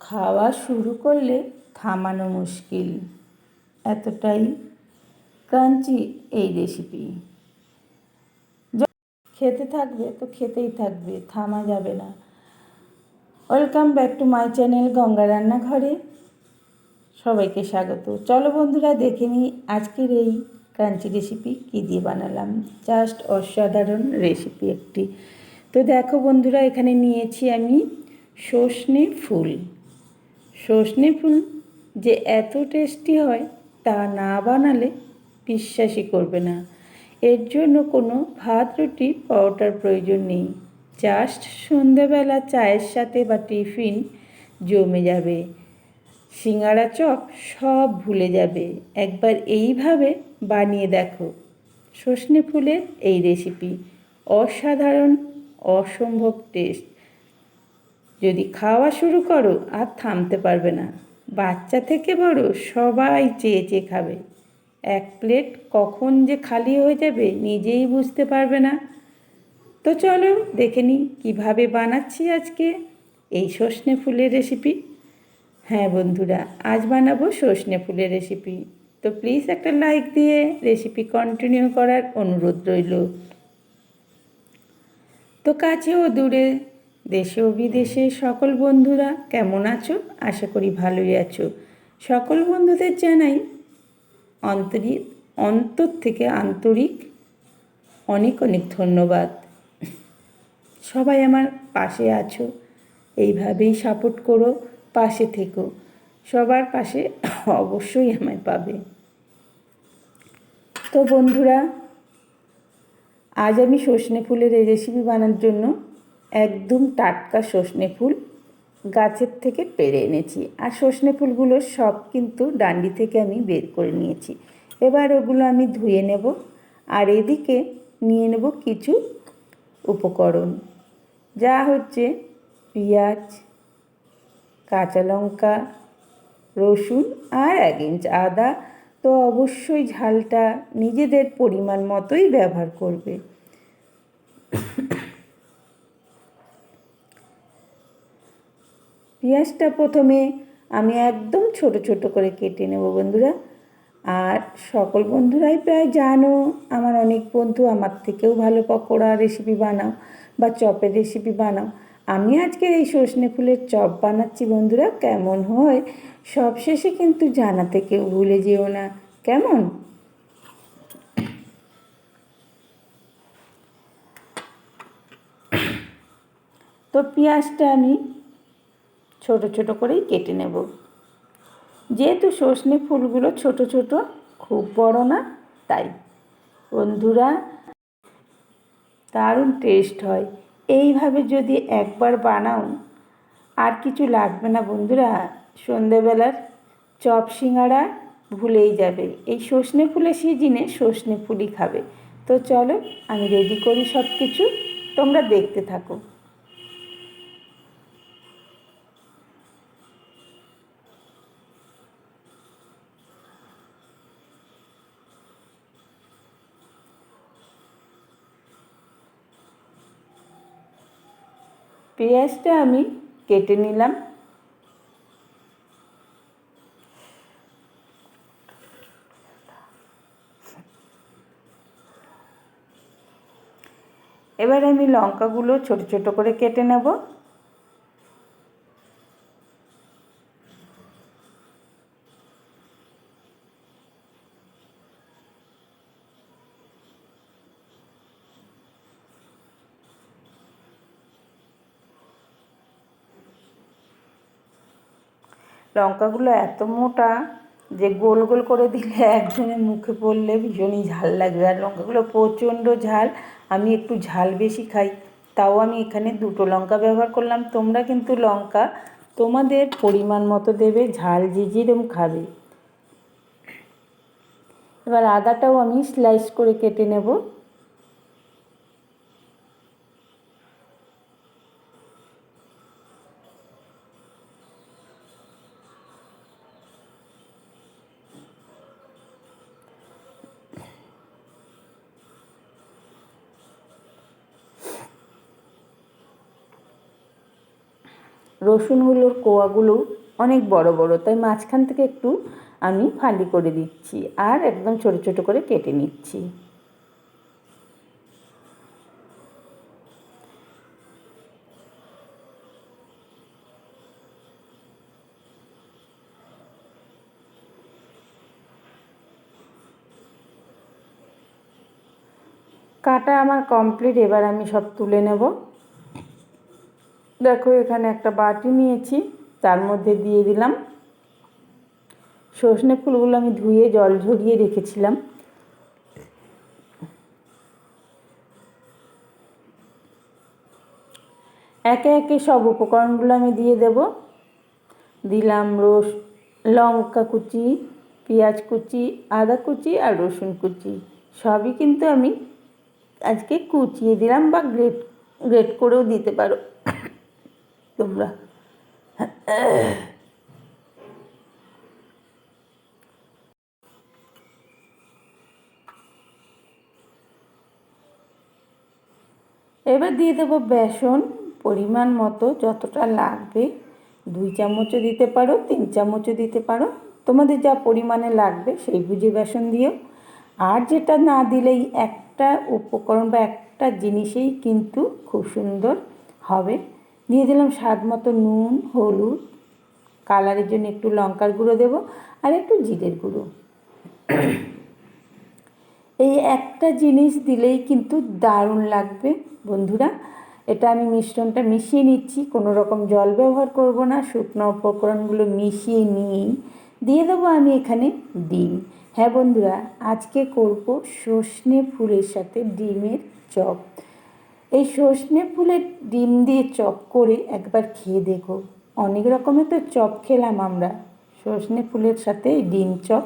খাওয়া শুরু করলে থামানো মুশকিল। এতটাই ক্রাঞ্চি এই রেসিপি খেতে থাকবে, তো খেতেই থাকবে, থামা যাবে না। Welcome back to my channel Ganga রান্নাঘরে। সবাইকে স্বাগত। চলো বন্ধুরা, দেখে নিই আজকের এই ক্রাঞ্চি রেসিপি কী দিয়ে বানালাম। জাস্ট অসাধারণ রেসিপি একটি। তো দেখো বন্ধুরা, এখানে নিয়েছি আমি সর্ষে ফুল। সর্ষে ফুল যে এত টেস্টি হয় তা না বানালে বিশ্বাসই করবে না। এর জন্য কোনো ভাত রুটি, পরোটার প্রয়োজন নেই। জাস্ট সন্ধেবেলা চায়ের সাথে বা টিফিন জমে যাবে। সিঙ্গারা চপ সব ভুলে যাবে। একবার এইভাবে বানিয়ে দেখো। সর্ষে ফুলের এই রেসিপি অসাধারণ, অসম্ভব টেস্ট যদি খাওয়া শুরু করো, আর থামতে পারবে না। বাচ্চা থেকে বড় সবাই চেয়ে চেয়ে খাবে। এক প্লেট কখন যে খালি হয়ে যাবে নিজেই বুঝতে পারবে না। তো চলো দেখে নিই কীভাবে বানাচ্ছি আজকে এই সর্ষে ফুলের রেসিপি হ্যাঁ বন্ধুরা, আজ বানাবো সর্ষে ফুলের রেসিপি তো প্লিজ একটা লাইক দিয়ে রেসিপি কন্টিনিউ করার অনুরোধ রইল। তো কাছে ও দূরে দেশে ও বিদেশে সকল বন্ধুরা কেমন আছো? আশা করি ভালোই আছো। সকল বন্ধুদের জানাই অন্তরিক অন্তর থেকে আন্তরিক অনেক অনেক ধন্যবাদ। সবাই আমার পাশে আছো। এইভাবেই সাপোর্ট করো, পাশে থেকো। সবার পাশে অবশ্যই আমায় পাবে। তো বন্ধুরা, আজ আমি সর্ষে ফুলের রেসিপি বানানোর জন্য একদম টাটকা সর্ষে ফুল গাছের থেকে পেরে এনেছি। আর সর্ষে ফুলগুলো সব কিন্তু ডান্ডি থেকে আমি বের করে নিয়েছি। এবার ওগুলো আমি ধুয়ে নেব আর এদিকে নিয়ে নেব কিছু উপকরণ। যা হচ্ছে পেঁয়াজ, কাঁচা লঙ্কা, রসুন আর এক ইঞ্চ আদা। তো অবশ্যই ঝালটা নিজেদের পরিমাণ মতোই ব্যবহার করবে। পেঁয়াজটা প্রথমে আমি একদম ছোট ছোট করে কেটে নেব বন্ধুরা। আর সকল বন্ধুরাই প্রায় জানো, আমার অনেক বন্ধু আমার থেকেও ভালো পকোড়া রেসিপি বানাও বা চপের রেসিপি বানাও। আমি আজকে এই সর্ষে ফুলের চপ বানাচ্ছি বন্ধুরা, কেমন হয় সবশেষে কিন্তু জানাতে কেউ ভুলে যেও না, কেমন? তো পেঁয়াজটা আমি ছোট ছোট করেই কেটে নেব। যেহেতু সর্ষে ফুলগুলো ছোট ছোট, খুব বড় না, তাই। বন্ধুরা, দারুণ টেস্ট হয়। এইভাবে যদি একবার বানাও, আর কিছু লাগবে না বন্ধুরা, সন্ধেবেলার চপ সিঙ্গারা ভুলেই যাবে। এই সর্ষে ফুলের সিজিনে সর্ষে ফুলই খাবে। তো চলো, আমি রেডি করি সব কিছু তোমরা দেখতে থাকো। পেঁয়াজটা আমি কেটে নিলাম। এবার আমি লঙ্কাগুলো ছোট ছোট করে কেটে নেব। লঙ্কাগুলো এত মোটা যে গোল গোল করে দিলে একজনের মুখে পড়লে ভীষণই ঝাল লাগবে। আর লঙ্কাগুলো প্রচণ্ড ঝাল, আমি একটু ঝাল বেশি খাই। তাও আমি এখানে দুটো লঙ্কা ব্যবহার করলাম। তোমরা কিন্তু লঙ্কা তোমাদের পরিমাণ মতো দেবে, ঝাল যে যেরম খাবে। এবার আদাটাও আমি স্লাইস করে কেটে নেব। রসুনগুলোর কোয়াগুলো অনেক বড় বড়, তাই মাঝখান থেকে একটু আমি ফালি করে দিচ্ছি আর একদম ছোট ছোট করে কেটে নিচ্ছি। কাটা আমার কমপ্লিট এবার আমি সব তুলে নেব। দেখো এখানে একটা বাটি নিয়েছি, তার মধ্যে দিয়ে দিলাম। সর্ষে ফুলগুলো আমি ধুয়ে জল ঝরিয়ে রেখেছিলাম। একে একে সব উপকরণগুলো আমি দিয়ে দেব। দিলাম রস, লঙ্কা কুচি, পেঁয়াজ কুচি, আদা কুচি আর রসুন কুচি। সবই কিন্তু আমি আজকে কুচিয়ে দিলাম বা গ্রেট গ্রেট করেও দিতে পারো। তোমরা। এবার দিয়ে দেবো বেসন, পরিমাণ মতো যতটা লাগবে। দুই চামচও দিতে পারো, তিন চামচও দিতে পারো। তোমাদের যা পরিমাণে লাগবে সেই বুঝে বেসন দিও। আর যেটা না দিলেই একটা উপকরণ বা একটা জিনিসেই কিন্তু খুব সুন্দর হবে। দিয়ে দিলাম স্বাদ মতো নুন, হলুদ, কালারের জন্য একটু লঙ্কার গুঁড়ো দেবো আর একটু জিরের গুঁড়ো। এই একটা জিনিস দিলেই কিন্তু দারুণ লাগবে, বন্ধুরা। এটা আমি মিশ্রণটা মিশিয়ে নিচ্ছি, কোনো রকম জল ব্যবহার করব না, শুকনো উপকরণগুলো মিশিয়ে নিয়েই। দিয়ে দেবো আমি এখানে ডিম। হ্যাঁ বন্ধুরা, আজকে করব সর্ষে ফুলের সাথে ডিমের চপ। এই সর্ষে ফুলের ডিম দিয়ে চপ করে একবার খেয়ে দেখো। অনেক রকমের তো চপ খেলাম আমরা। সর্ষে ফুলের সাথে ডিম চপ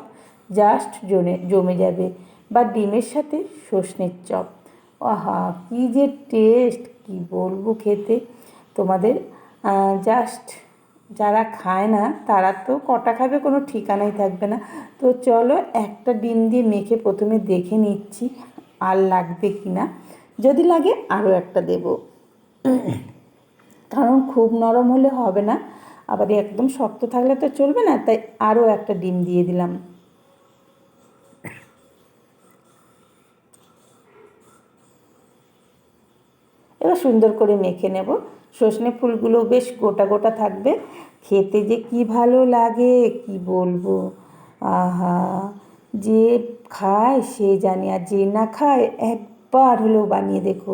জাস্ট জমে জমে যাবে বা ডিমের সাথে সর্ষের চপ। আহা, কী যে টেস্ট কি বলব খেতে। তোমাদের জাস্ট যারা খায় না, তারা তো কটা খাবে কোনো ঠিকানাই থাকবে না। তো চলো একটা ডিম দিয়ে মেখে প্রথমে দেখে নিচ্ছি, আর লাগবে কি না যদি লাগে আরও একটা দেব। কারণ খুব নরম হলে হবে না, আবার একদম শক্ত থাকলে তো চলবে না, তাই আরও একটা ডিম দিয়ে দিলাম। এবার সুন্দর করে মেখে নেব। সজনে ফুলগুলো বেশ গোটা গোটা থাকবে। খেতে যে কি ভালো লাগে, কি বলব? আহা, যে খায় সে জানে, আর যে না খায় একবার হলেও বানিয়ে দেখো।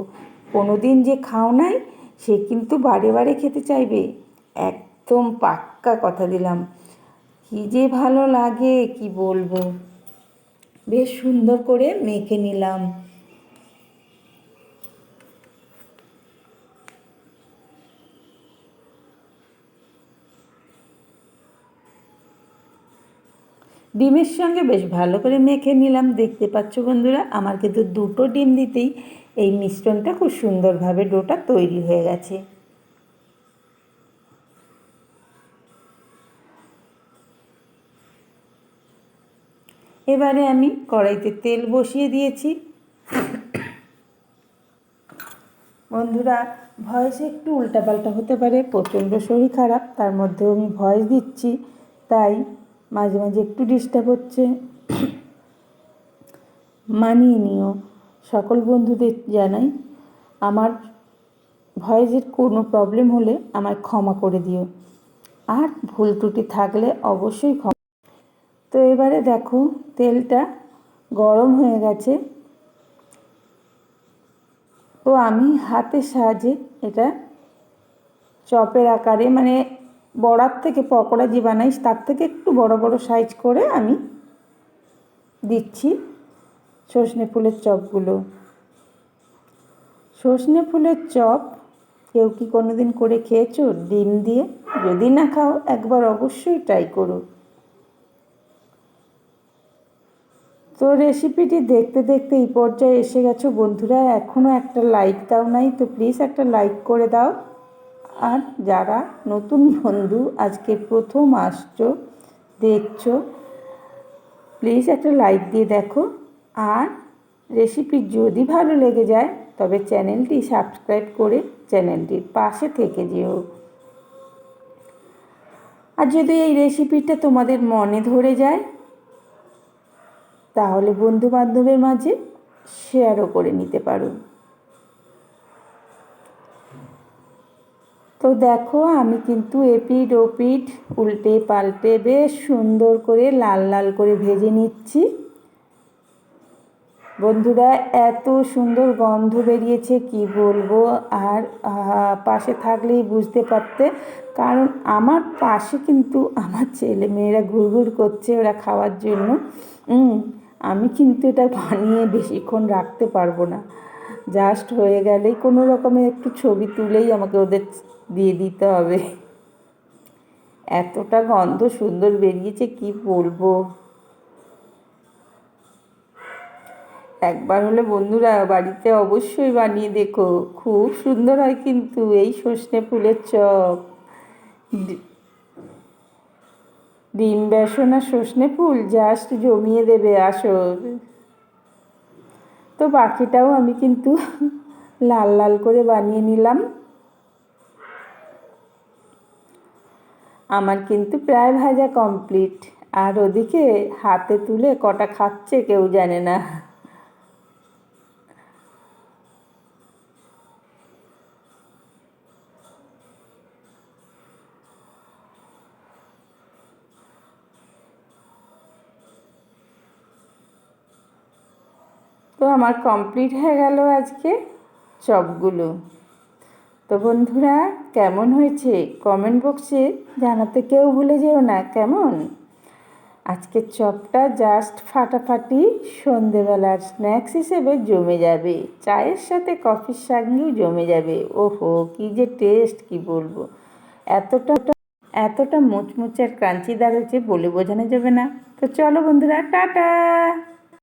কোনো দিন যে খাও নাই, সে কিন্তু বারে বারে খেতে চাইবে। একদম পাক্কা কথা দিলাম। কি যে ভালো লাগে, কি বলব? বেশ সুন্দর করে মেখে নিলাম। ডিমের সঙ্গে বেশ ভালো করে মেখে নিলাম। দেখতে পাচ্ছ বন্ধুরা, আমার কিন্তু দুটো ডিম দিতেই এই মিশ্রণটা খুব সুন্দরভাবে ডোটা তৈরি হয়ে গেছে। এবারে আমি কড়াইতে তেল বসিয়ে দিয়েছি। বন্ধুরা, ভয়েসে একটু উল্টাপাল্টা হতে পারে, প্রচণ্ড শরীর খারাপ, তার মধ্যেও আমি ভয়েস দিচ্ছি, তাই মাঝে মাঝে একটু ডিস্টার্ব হচ্ছে। মানিয়ে নিও। সকল বন্ধুদের জানাই, আমার ভয়েসের কোনো প্রবলেম হলে আমায় ক্ষমা করে দিও। আর ভুল ত্রুটি থাকলে অবশ্যই ক্ষমা। তো এবারে দেখো, তেলটা গরম হয়ে গেছে। তো আমি হাতের সাহায্যে এটা চপের আকারে মানে বড়ার থেকে পকোড়া যে বানাই তার থেকে একটু বড় বড় সাইজ করে আমি দিচ্ছি সর্ষে ফুলের চপগুলো। সর্ষে ফুলের চপ কেউ কি কোনো দিন করে খেয়েছো? ডিম দিয়ে? যদি না খাও, একবার অবশ্যই ট্রাই করো। তো রেসিপিটি দেখতে দেখতে এই পর্যায়ে এসে গেছো। বন্ধুরা এখনও একটা লাইক দাও নাই, তো প্লিজ একটা লাইক করে দাও। আর যারা নতুন বন্ধু, আজকে প্রথম আসছো, দেখছ প্লিজ একটা লাইক দিয়ে দেখো। আর রেসিপি যদি ভালো লেগে যায়, তবে চ্যানেলটি সাবস্ক্রাইব করে চ্যানেলটির পাশে থেকে যেও। আর যদি এই রেসিপিটা তোমাদের মনে ধরে যায়, তাহলে বন্ধু বান্ধবের মাঝে শেয়ারও করে নিতে পারো। তো দেখো, আমি কিন্তু এপিড ওপিড উল্টে পাল্টে বেশ সুন্দর করে লাল লাল করে ভেজে নিচ্ছি। বন্ধুরা, এত সুন্দর গন্ধ বেরিয়েছে, কি বলব? আর পাশে থাকলেই বুঝতে পারতে। কারণ আমার পাশে কিন্তু আমার ছেলে মেয়েরা ঘুরঘুর করছে ওরা খাওয়ার জন্য। আমি কিন্তু এটা বানিয়ে বেশিক্ষণ রাখতে পারব না। জাস্ট হয়ে গেলেই কোনো রকমের একটু ছবি তুলেই আমাকে ওদের দিয়ে দিতে হবে। এতটা গন্ধ সুন্দর বেরিয়েছে, কি বলব? একবার হলে বন্ধুরা, বাড়িতে অবশ্যই বানিয়ে দেখো। খুব সুন্দর হয় কিন্তু এই সর্ষে ফুলের চপ। ডিম বেসন আর সর্ষে ফুল জাস্ট জমিয়ে দেবে আসো তো বাকিটাও আমি কিন্তু লাল লাল করে বানিয়ে নিলাম। আমার কিন্তু প্রায় ভাজা কমপ্লিট আর ওদিকে হাতে তুলে কটা খাচ্ছে কেউ জানে না। তো আমার কমপ্লিট হয়ে গেল আজকে চপগুলো। তো বন্ধুরা, কেমন হয়েছে? কমেন্ট বক্সে জানাতে কেউ ভুলে যেও না, কেমন? আজকে চপটা জাস্ট ফাটাফাটি সন্ধেবেলার স্ন্যাক্স হিসেবে জমে যাবে। চায়ের সাথে কফির সঙ্গেও জমে যাবে। ওহো, কি যে টেস্ট কি বলব? এতটা এতটা মুচমুচে আর ক্রাঞ্চিদার হয়েছে বলে বোঝানো যাবে না। তো চলো বন্ধুরা, টাটা!